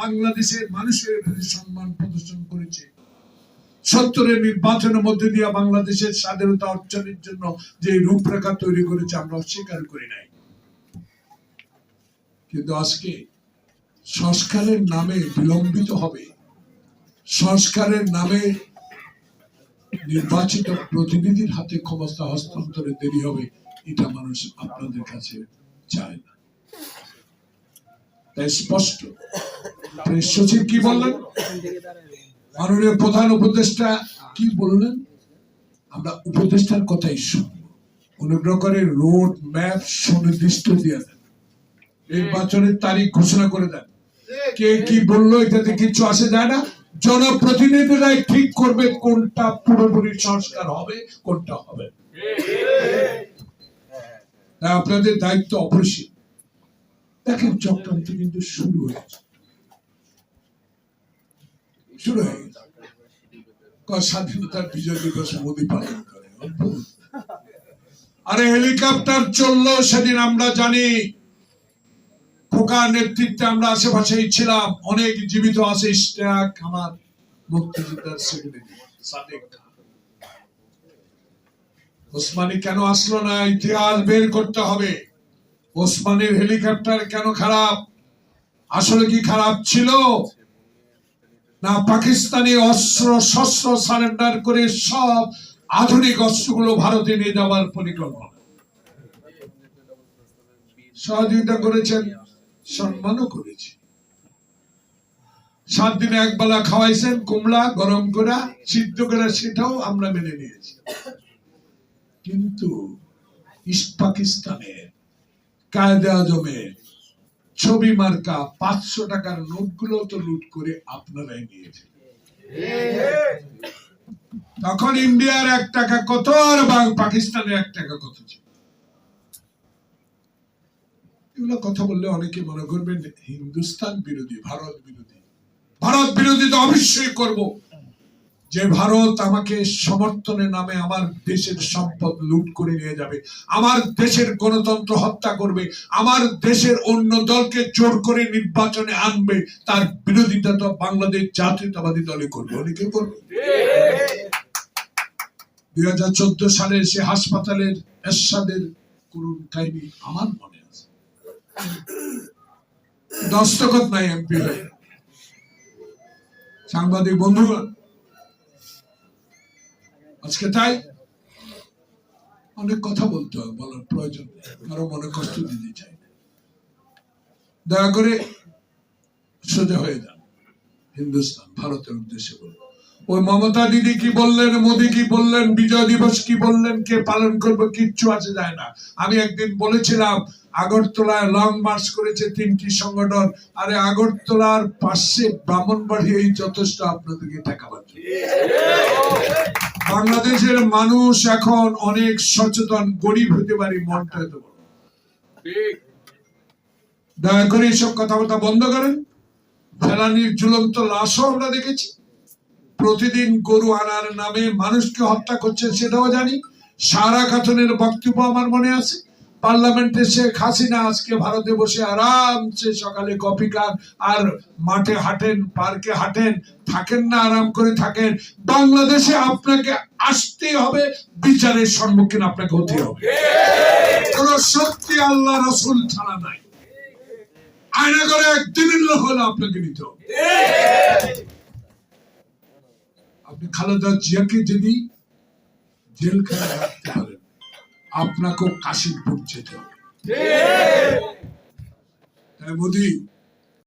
বাংলাদেশের মানুষের সম্মান প্রদর্শন করেছে। সত্তরের নির্বাচনের মধ্যে দিয়ে বাংলাদেশের স্বাধীনতা অর্জনের জন্য যে রূপরেখা তৈরি করেছে, আমরা অস্বীকার করি নাই। কিন্তু আজকে সংস্কারের নামে বিলম্বিত হবে। সংস্কারের নামে নির্বাচিত প্রতিনিধির হাতে ক্ষমতা হস্তান্তরে দেরি হবে, এটা মানুষ আপনাদের কাছে চায় না। তাই স্পষ্ট সচিব কি বললেন? মাননীয় প্রধান উপদেষ্টা কি বললেন? আমরা উপদেষ্টার কথাই শুনব। অনুগ্রহ করে রোড ম্যাপ সুনির্দিষ্ট দিয়ে দেন। নির্বাচনের তারিখ ঘোষণা করে দেন। কে কি বলল এটাতে কিছু আসে যায় না। জনপ্রতিনিধিরাই ঠিক করবে কোনটা পুরোপুরি সংস্কার হবে, কোনটা হবে আপনাদের দায়িত্ব অপরিসীম। দেখেন চক্রান্ত কিন্তু শুরু হয়েছে। শুরু হয়ে স্বাধীনতার বিজয় দিবস মোদী পালন করে আরে হেলিকপ্টার সেদিন আমরা জানি খোকা নেতৃত্বে আমরা আশেপাশেই ছিলাম। অনেক জীবিত আছে ইশতিয়াক আমার মুক্তিযোদ্ধার খান। কেন আসলো না? ইতিহাস বের করতে হবে। ওসমানের হেলিকপ্টার কেন খারাপ? আসলে কি খারাপ ছিল? না, পাকিস্তানি অস্ত্র, শস্ত্র সারেন্ডার করে সব আধুনিক অস্ত্রগুলো ভারতে নিয়ে যাওয়ার পরিকল্পনা। সহযোগিতা করেছেন, সম্মানও করেছি। সাত দিনে একবেলা খাওয়াইছেন কুমড়া গরম করা সিদ্ধ করে সেটাও আমরা মেনে নিয়েছি। কিন্তু ইস্ট পাকিস্তানের কায়দে আজমের ছবি মার্কা পাঁচশো টাকার নোটগুলো তো লুট করে আপনারাই নিয়েছেন তখন ইন্ডিয়ার এক টাকা কত আর পাকিস্তানের এক টাকা কত ছিল? এগুলো কথা বললে অনেকে মনে করবেন, হিন্দুস্তান বিরোধী, ভারত বিরোধী। ভারত বিরোধী তো অবশ্যই করব। যে ভারত আমাকে সমর্থনের নামে আমার দেশের সম্পদ লুট করে নিয়ে যাবে, আমার দেশের গণতন্ত্র হত্যা করবে, আমার দেশের অন্য দলকে জোর করে নির্বাচনে আনবে, তার বিরোধিতা তো বাংলাদেশ জাতীয়তাবাদী দলে করবে, অনেকে করবে। দুই হাজার চোদ্দ সালে সে হাসপাতালের এরশাদের করুণ কাহিনী আমার মনে আছে। দস্তখত নাই এমপি সাংবাদিক বন্ধুগণ আজকে তাই অনেক কথা বলতে হয় বলার প্রয়োজন কারও মনে কষ্ট দিতে চাই দয়া করে সোজা হয়ে যান। হিন্দুস্তান, ভারতের উদ্দেশ্যে বলব। ওই মমতা দিদি কি বললেন, মোদি কি বললেন, বিজয় দিবস কি বললেন, কে পালন করবে, কিচ্ছু আছে যায় না। আমি একদিন বলেছিলাম, আগরতলায় লং মার্চ করেছে তিনটি সংগঠন, আরে আগরতলার পাশে ব্রাহ্মণবাড়ি এই যথেষ্ট আপনাদেরকে পাচ্ছে। বাংলাদেশের মানুষ এখন অনেক সচেতন গরিব হতে পারে মনটা এত বড় দয়া করে এইসব কথাবার্তা বন্ধ করেন। ফেলানির ঝুলন্ত লাশও আমরা দেখেছি। প্রতিদিন গরু আনার নামে মানুষকে হত্যা করছেন সেটাও জানি। সারা খাতুনের বক্তব্য আমার মনে আছে। পার্লামেন্টে শেখ হাসিনা আজকে ভারতে বসে আরামসে সকালে কফি খান আর মাঠে হাঁটেন, পার্কে হাঁটেন, থাকেন না, আরাম করে থাকেন। বাংলাদেশে আপনাকে আসতে হবে, বিচারের সম্মুখীন আপনাকে হতে হবে। কোন সত্যি আল্লাহ রসুল ছাড়া নাই। আয়না করে একদিনের হলো আপনাকে নিতে হবে। আপনি খালেদা জিয়াকে যদি জেলখানায় রাখতে পারেন আপনাকেও কাশিমপুর যেতে হবে। হ্যাঁ মোদি